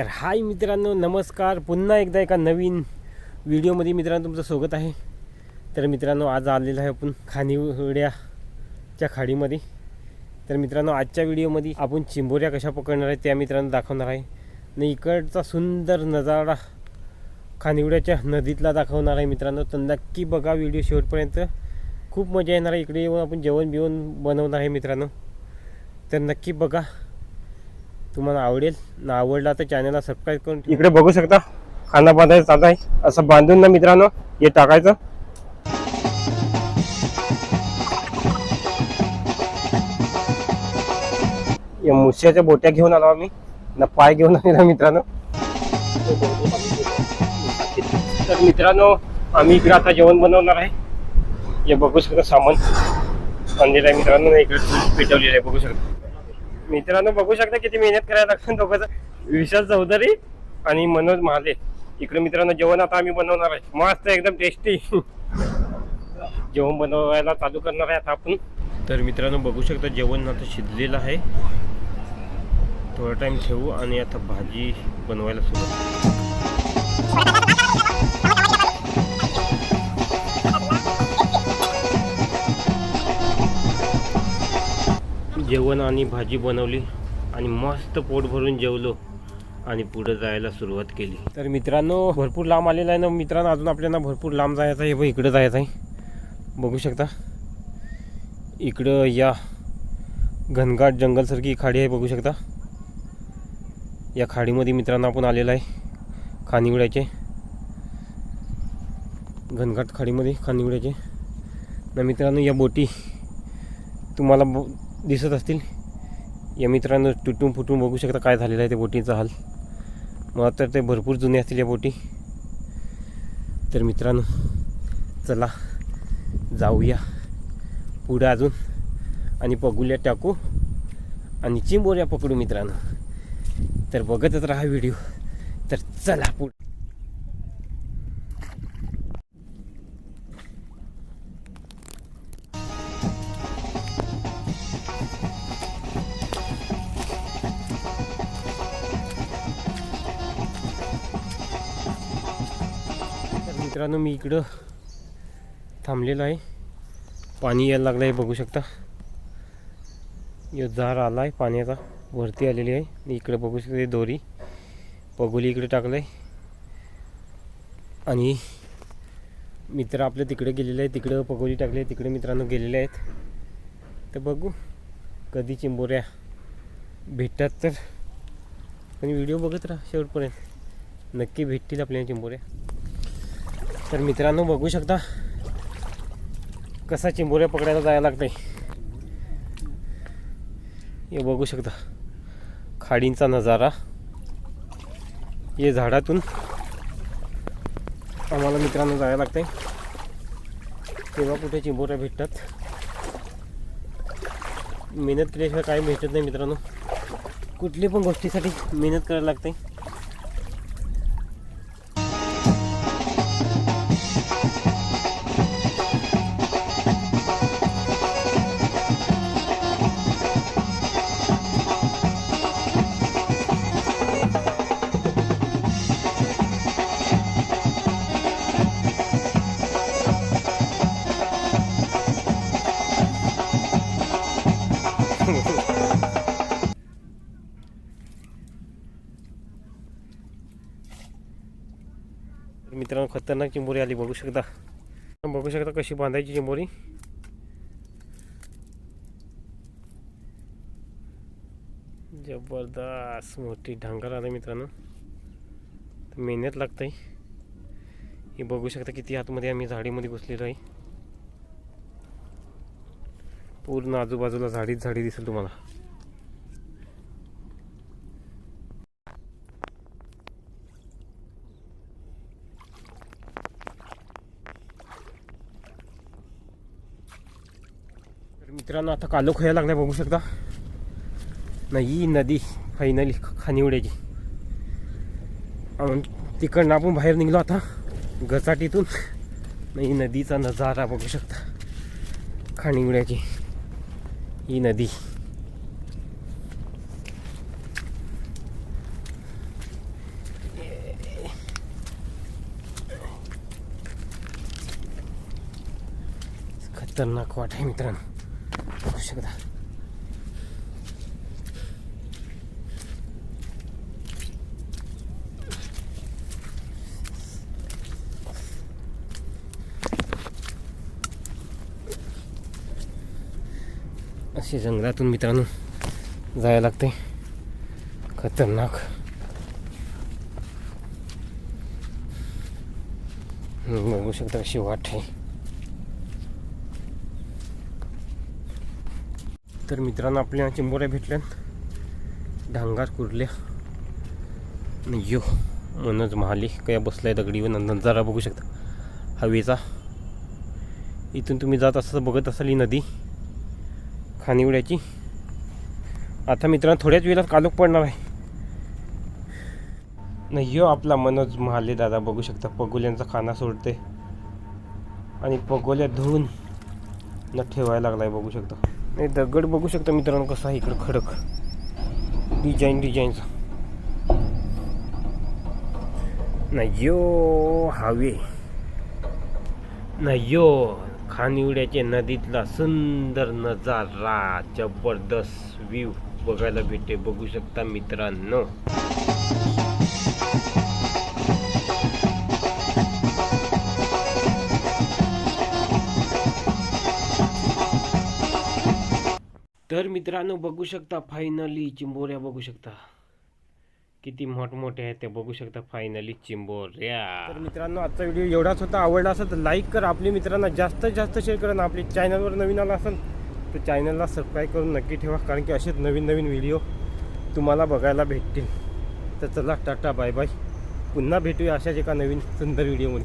तर हाय मित्रांनो नमस्कार. पुन्हा एकदा एका नवीन व्हिडिओमध्ये मित्रांनो तुमचं स्वागत आहे. तर मित्रांनो आज आलेलो आहे आपण खानिवड्याच्या खाडीमध्ये. तर मित्रांनो आजच्या व्हिडिओमध्ये आपण चिंबोऱ्या कशा पकडणार आहे त्या मित्रांनो दाखवणार आहे. आणि इकडचा सुंदर नजारा खानिवड्याच्या नदीतला दाखवणार आहे मित्रांनो. तर नक्की बघा व्हिडिओ शेवटपर्यंत. खूप मजा येणार आहे. इकडे येऊन आपण जेवण बिवण बनवणार आहे मित्रांनो. तर नक्की बघा. तुम्हाला आवडेल ना आवडला तर चॅनलला सबस्क्राईब करून इकडे बघू शकता. खाना बांधायचं चालत आहे. असं बांधून ना मित्रांनो हे टाकायचं. या मुश्याच्या बोट्या घेऊन आलो आम्ही. ना पाय घेऊन आलेला मित्रांनो. तर मित्रांनो आम्ही इकडे आता जेवण बनवणार आहे. हे बघू शकता सामान. आणलेलं आहे मित्रांनो इकडे पेटवलेलं आहे बघू शकता. मित्रांनो बघू शकता किती मेहनत करायला लागतं दोघं विशाल चौधरी आणि मनोज महाले. इकडे मित्रांनो जेवण आता आम्ही बनवणार आहे. मस्त एकदम टेस्टी जेवण बनवायला चालू करणार आहे आता आपण. तर मित्रांनो बघू शकता जेवण आता शिजलेलं आहे. थोडा टाइम ठेवू आणि आता भाजी बनवायला सुरू जेवण आणि भाजी बनवली आणि मस्त पोट भरून जेवलो आणि पुढे जायला सुरुवात केली. तर मित्रांनो भरपूर लांब आलेला आहे ना मित्रांनो अजून आपल्याला भरपूर लांब जायचं आहे बघ इकडं जायचं आहे. बघू शकता. इकडं या घनघाट जंगलसारखी खाडी आहे बघू शकता. या खाडीमध्ये मित्रांनो आपण आलेला आहे खानिवड्याचे. घनघाट खाडीमध्ये खानिवड्याचे. ना मित्रांनो या बोटी तुम्हाला दिसत असतील. या मित्रांनो तुटून फुटून बघू शकता काय झालेलं आहे त्या बोटीचा हाल. मला तर ते भरपूर जुने असतील या बोटी. तर मित्रांनो चला जाऊया. पुढं अजून. आणि पगुल्या टाकू. आणि चिंबोऱ्या पकडू मित्रांनो. तर बघतच राहा व्हिडिओ. तर चला पुढे. मित्रांनो मी इकडं थांबलेलो आहे. पाणी यायला लागलं आहे बघू शकता. यो आला आहे पाण्याचा वरती आलेली आहे. मी इकडे बघू शकता दोरी पगोली इकडे टाकलं आहे आणि मित्र आपले तिकडे गेलेले आहे तिकडं पगोली टाकली आहे तिकडे मित्रांनो गेलेले आहेत. तर बघू कधी चिंबोऱ्या भेटतात तर. पण व्हिडिओ बघत राहा शेवटपर्यंत. नक्की भेटतील आपल्या चिंबोऱ्या. तर मित्रांनो बघू शकता कसा चिंबोऱ्या पकडायला जायला लागतंय. हे बघू शकता खाडींचा नजारा. हे झाडातून आम्हाला मित्रांनो जायला लागतंय. तेव्हा कुठे चिंबोऱ्या भेटतात? मेहनत केल्याशिवाय काही भेटत नाही मित्रांनो. कुठली पण गोष्टीसाठी मेहनत करायला लागते मित्रांनो खतरनाक चिंबोरी आली बघू शकता. बघू शकता कशी बांधायची चिंबोरी. जबरदस्त मोठी ढांगर आलं मित्रांनो. तर मेहनत लागतंय. हे बघू शकता किती आतमध्ये आम्ही झाडीमध्ये घुसलेलो आहे. पूर्ण आजूबाजूला झाडीच झाडी दिसेल तुम्हाला. मित्रांनो आता कालो खायला लागलाय बघू शकता. नाही नदी फायनली खानिवड्याची तिकडनं आपण बाहेर निघलो आता गचाटीतून नाही नदीचा नजारा बघू शकता. खाणी उडायची. ही नदी. खतरनाक वाट आहे मित्रांनो. बघू शकता. असे जंगलातून मित्रांनो जायला लागते. खतरनाक. बघू शकता अशी वाट आहे. तर मित्रांनो आपल्या चिंबोऱ्या भेटल्यात. डांगार कुर्ल्या. यो मनोज महाले काय बसलाय दगडीवर नजारा बघू शकता. हवेचा. इथून तुम्ही जात असं बघत असाल ही नदी. खानिवड्याची आता मित्रांनो थोड्याच वेळात कालोख पडणार आहे. नाही यो आपला मनोज महाले दादा बघू शकता पगोल्यांचा खाना सोडते आणि पगोल्या धुवून न ठेवायला लागलाय बघू शकता. नाही दगड बघू शकता मित्रांनो कसा आहे इकडं खडक. डिझाईन डिझाईनचा नाही यो हवे. नाही यो खानिवड्याच्या नदीतला सुंदर नजारा जबरदस्त व्ह्यू बघायला भेटते. बघू शकता मित्रांनो. तर मित्रांनो बघू शकता फायनली चिंबोऱ्या बघू शकता. किती मोठमोठे आहेत ते बघू शकता फायनली चिंबोऱ्या. तर मित्रांनो आजचा व्हिडिओ एवढाच होता. आवडला असेल तर लाईक कर. आपली मित्रांना जास्तीत जास्त शेअर करा आणि आपली चॅनलवर नवीन आला असेल तर चॅनलला सबस्क्राईब करून नक्की ठेवा. कारण की असेच नवीन नवीन व्हिडिओ तुम्हाला बघायला भेटतील. तर चला टाटा बाय बाय पुन्हा भेटूया अशाच एका नवीन सुंदर व्हिडिओमध्ये